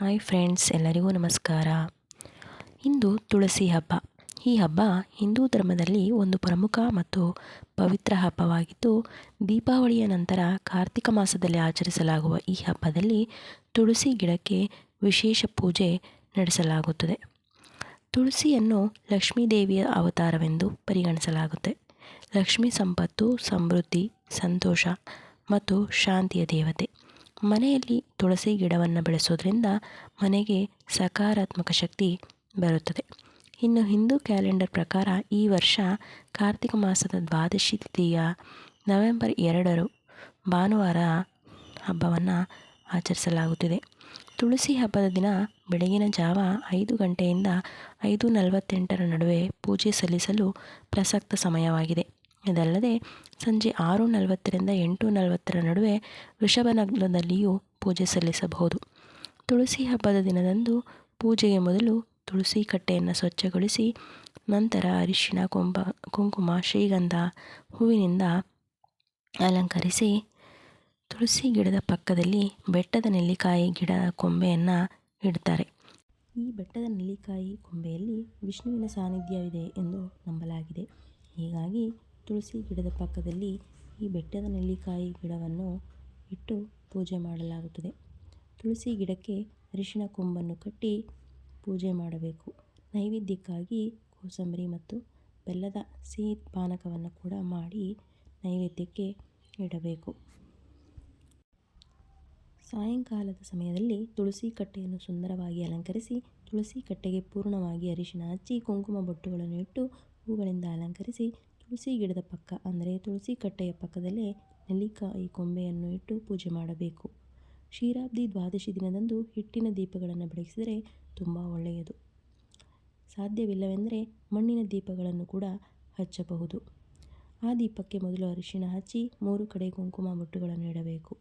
Hi friends ಎಲ್ಲರಿಗೂ ನಮಸ್ಕಾರ. ಇಂದು ತುಳಸಿ ಹಬ್ಬ. ಈ ಹಬ್ಬ ಹಿಂದೂ ಧರ್ಮದಲ್ಲಿ ಒಂದು ಪ್ರಮುಖ ಮತ್ತು ಪವಿತ್ರ ಹಬ್ಬವಾಗಿದ್ದು, ದೀಪಾವಳಿಯ ನಂತರ ಕಾರ್ತಿಕ ಮಾಸದಲ್ಲಿ ಆಚರಿಸಲಾಗುವ ಈ ಹಬ್ಬದಲ್ಲಿ ತುಳಸಿ ಗಿಡಕ್ಕೆ ವಿಶೇಷ ಪೂಜೆ ನಡೆಸಲಾಗುತ್ತದೆ. ತುಳಸಿಯನ್ನು ಲಕ್ಷ್ಮೀ ದೇವಿಯ ಅವತಾರವೆಂದು ಪರಿಗಣಿಸಲಾಗುತ್ತೆ. ಲಕ್ಷ್ಮೀ ಸಂಪತ್ತು, ಸಮೃದ್ಧಿ, ಸಂತೋಷ ಮತ್ತು ಶಾಂತಿಯ ದೇವತೆ. ಮನೆಯಲ್ಲಿ ತುಳಸಿ ಗಿಡವನ್ನು ಬೆಳೆಸೋದ್ರಿಂದ ಮನೆಗೆ ಸಕಾರಾತ್ಮಕ ಶಕ್ತಿ ಬರುತ್ತದೆ. ಇನ್ನು ಹಿಂದೂ ಕ್ಯಾಲೆಂಡರ್ ಪ್ರಕಾರ ಈ ವರ್ಷ ಕಾರ್ತಿಕ ಮಾಸದ ದ್ವಾದಶಿ ತಿಥಿಯ ನವೆಂಬರ್ ಎರಡರು ಭಾನುವಾರ ಹಬ್ಬವನ್ನು ಆಚರಿಸಲಾಗುತ್ತಿದೆ. ತುಳಸಿ ಹಬ್ಬದ ದಿನ ಬೆಳಗಿನ ಜಾವ ಐದು ಗಂಟೆಯಿಂದ ಐದು ನಲವತ್ತೆಂಟರ ನಡುವೆ ಪೂಜೆ ಸಲ್ಲಿಸಲು ಪ್ರಸಕ್ತ ಸಮಯವಾಗಿದೆ. ಇದಲ್ಲದೆ ಸಂಜೆ ಆರು ನಲವತ್ತರಿಂದ ಎಂಟು ನಲವತ್ತರ ನಡುವೆ ವೃಷಭನಗ್ನದಲ್ಲಿಯೂ ಪೂಜೆ ಸಲ್ಲಿಸಬಹುದು. ತುಳಸಿ ಹಬ್ಬದ ದಿನದಂದು ಪೂಜೆಗೆ ಮೊದಲು ತುಳಸಿ ಕಟ್ಟೆಯನ್ನು ಸ್ವಚ್ಛಗೊಳಿಸಿ, ನಂತರ ಅರಿಶಿಣ ಕುಂಭ ಕುಂಕುಮ, ಶ್ರೀಗಂಧ, ಹೂವಿನಿಂದ ಅಲಂಕರಿಸಿ, ತುಳಸಿ ಗಿಡದ ಪಕ್ಕದಲ್ಲಿ ಬೆಟ್ಟದ ನೆಲ್ಲಿಕಾಯಿ ಗಿಡ ಕೊಂಬೆಯನ್ನು ಇಡ್ತಾರೆ. ಈ ಬೆಟ್ಟದ ನೆಲ್ಲಿಕಾಯಿ ಕೊಂಬೆಯಲ್ಲಿ ವಿಷ್ಣುವಿನ ಸಾನ್ನಿಧ್ಯವಿದೆ ಎಂದು ನಂಬಲಾಗಿದೆ. ಹೀಗಾಗಿ ತುಳಸಿ ಗಿಡದ ಪಕ್ಕದಲ್ಲಿ ಈ ಬೆಟ್ಟದ ನೆಲ್ಲಿಕಾಯಿ ಗಿಡವನ್ನು ಇಟ್ಟು ಪೂಜೆ ಮಾಡಲಾಗುತ್ತದೆ. ತುಳಸಿ ಗಿಡಕ್ಕೆ ಅರಿಶಿನ ಕೊಂಬನ್ನು ಕಟ್ಟಿ ಪೂಜೆ ಮಾಡಬೇಕು. ನೈವೇದ್ಯಕ್ಕಾಗಿ ಕೋಸಂಬರಿ ಮತ್ತು ಬೆಲ್ಲದ ಸಿಹಿ ಪಾನಕವನ್ನು ಕೂಡ ಮಾಡಿ ನೈವೇದ್ಯಕ್ಕೆ ಇಡಬೇಕು. ಸಾಯಂಕಾಲದ ಸಮಯದಲ್ಲಿ ತುಳಸಿ ಕಟ್ಟೆಯನ್ನು ಸುಂದರವಾಗಿ ಅಲಂಕರಿಸಿ, ತುಳಸಿ ಕಟ್ಟೆಗೆ ಪೂರ್ಣವಾಗಿ ಅರಿಶಿನ ಹಚ್ಚಿ, ಕುಂಕುಮ ಬೊಟ್ಟುಗಳನ್ನು ಇಟ್ಟು ಹೂಗಳಿಂದ ಅಲಂಕರಿಸಿ ತುಳಸಿ ಗಿಡದ ಪಕ್ಕ, ಅಂದರೆ ತುಳಸಿ ಕಟ್ಟೆಯ ಪಕ್ಕದಲ್ಲೇ ನೆಲ್ಲಿಕಾಯಿ ಕೊಂಬೆಯನ್ನು ಇಟ್ಟು ಪೂಜೆ ಮಾಡಬೇಕು. ಕ್ಷೀರಾಬ್ದಿ ದ್ವಾದಶಿ ದಿನದಂದು ಹಿಟ್ಟಿನ ದೀಪಗಳನ್ನು ಬೆಳಗಿಸಿದರೆ ತುಂಬ ಒಳ್ಳೆಯದು. ಸಾಧ್ಯವಿಲ್ಲವೆಂದರೆ ಮಣ್ಣಿನ ದೀಪಗಳನ್ನು ಕೂಡ ಹಚ್ಚಬಹುದು. ಆ ದೀಪಕ್ಕೆ ಮೊದಲು ಅರಿಶಿಣ ಹಚ್ಚಿ ಮೂರು ಕಡೆ ಕುಂಕುಮ ಮುಟ್ಟುಗಳನ್ನು ಇಡಬೇಕು.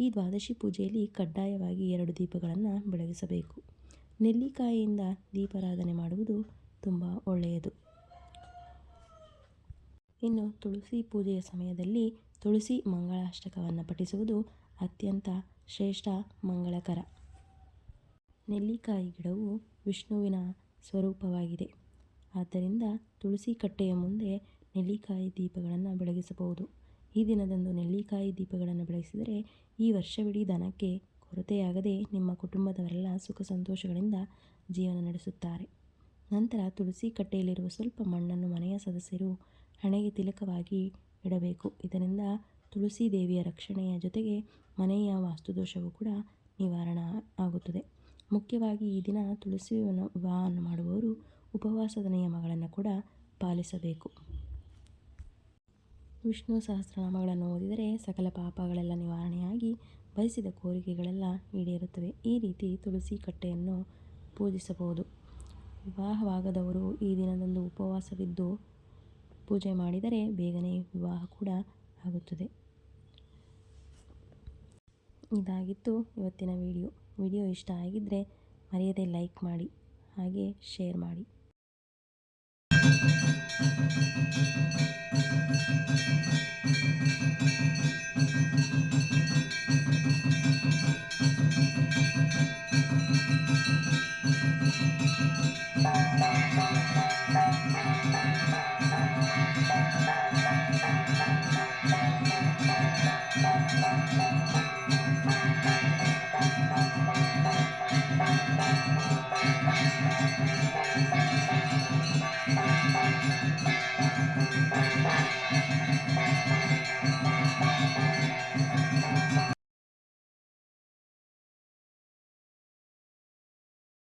ಈ ದ್ವಾದಶಿ ಪೂಜೆಯಲ್ಲಿ ಕಡ್ಡಾಯವಾಗಿ ಎರಡು ದೀಪಗಳನ್ನು ಬೆಳಗಿಸಬೇಕು. ನೆಲ್ಲಿಕಾಯಿಯಿಂದ ದೀಪಾರಾಧನೆ ಮಾಡುವುದು ತುಂಬ ಒಳ್ಳೆಯದು. ಇನ್ನು ತುಳಸಿ ಪೂಜೆಯ ಸಮಯದಲ್ಲಿ ತುಳಸಿ ಮಂಗಳಾಷ್ಟಕವನ್ನು ಪಠಿಸುವುದು ಅತ್ಯಂತ ಶ್ರೇಷ್ಠ ಮಂಗಳಕರ. ನೆಲ್ಲಿಕಾಯಿ ಗಿಡವು ವಿಷ್ಣುವಿನ ಸ್ವರೂಪವಾಗಿದೆ. ಆದ್ದರಿಂದ ತುಳಸಿ ಕಟ್ಟೆಯ ಮುಂದೆ ನೆಲ್ಲಿಕಾಯಿ ದೀಪಗಳನ್ನು ಬೆಳಗಿಸಬಹುದು. ಈ ದಿನದಂದು ನೆಲ್ಲಿಕಾಯಿ ದೀಪಗಳನ್ನು ಬೆಳಗಿಸಿದರೆ ಈ ವರ್ಷವಿಡೀ ದನಕ್ಕೆ ಕೊರತೆಯಾಗದೆ ನಿಮ್ಮ ಕುಟುಂಬದವರೆಲ್ಲ ಸುಖ ಸಂತೋಷಗಳಿಂದ ಜೀವನ ನಡೆಸುತ್ತಾರೆ. ನಂತರ ತುಳಸಿ ಕಟ್ಟೆಯಲ್ಲಿರುವ ಸ್ವಲ್ಪ ಮಣ್ಣನ್ನು ಮನೆಯ ಸದಸ್ಯರು ಹಣೆಗೆ ತಿಲಕವಾಗಿ ಇಡಬೇಕು. ಇದರಿಂದ ತುಳಸಿ ದೇವಿಯ ರಕ್ಷಣೆಯ ಜೊತೆಗೆ ಮನೆಯ ವಾಸ್ತುದೋಷವೂ ಕೂಡ ನಿವಾರಣ ಆಗುತ್ತದೆ. ಮುಖ್ಯವಾಗಿ ಈ ದಿನ ತುಳಸಿ ವಿವಾಹವನ್ನು ಮಾಡುವವರು ಉಪವಾಸದ ನಿಯಮಗಳನ್ನು ಕೂಡ ಪಾಲಿಸಬೇಕು. ವಿಷ್ಣು ಸಹಸ್ರನಾಮಗಳನ್ನು ಓದಿದರೆ ಸಕಲ ಪಾಪಗಳೆಲ್ಲ ನಿವಾರಣೆಯಾಗಿ ಬಯಸಿದ ಕೋರಿಕೆಗಳೆಲ್ಲ ಈಡೇರುತ್ತವೆ. ಈ ರೀತಿ ತುಳಸಿ ಕಟ್ಟೆಯನ್ನು ಪೂಜಿಸಬಹುದು. ವಿವಾಹವಾಗದವರು ಈ ದಿನದಂದು ಉಪವಾಸವಿದ್ದು ಪೂಜೆ ಮಾಡಿದರೆ ಬೇಗನೆ ವಿವಾಹ ಕೂಡ ಆಗುತ್ತದೆ. ಇದಾಗಿತ್ತು ಇವತ್ತಿನ ವಿಡಿಯೋ. ವಿಡಿಯೋ ಇಷ್ಟ ಆಗಿದ್ದರೆ ಮರೆಯದೆ ಲೈಕ್ ಮಾಡಿ, ಹಾಗೆ ಶೇರ್ ಮಾಡಿ. Thank you.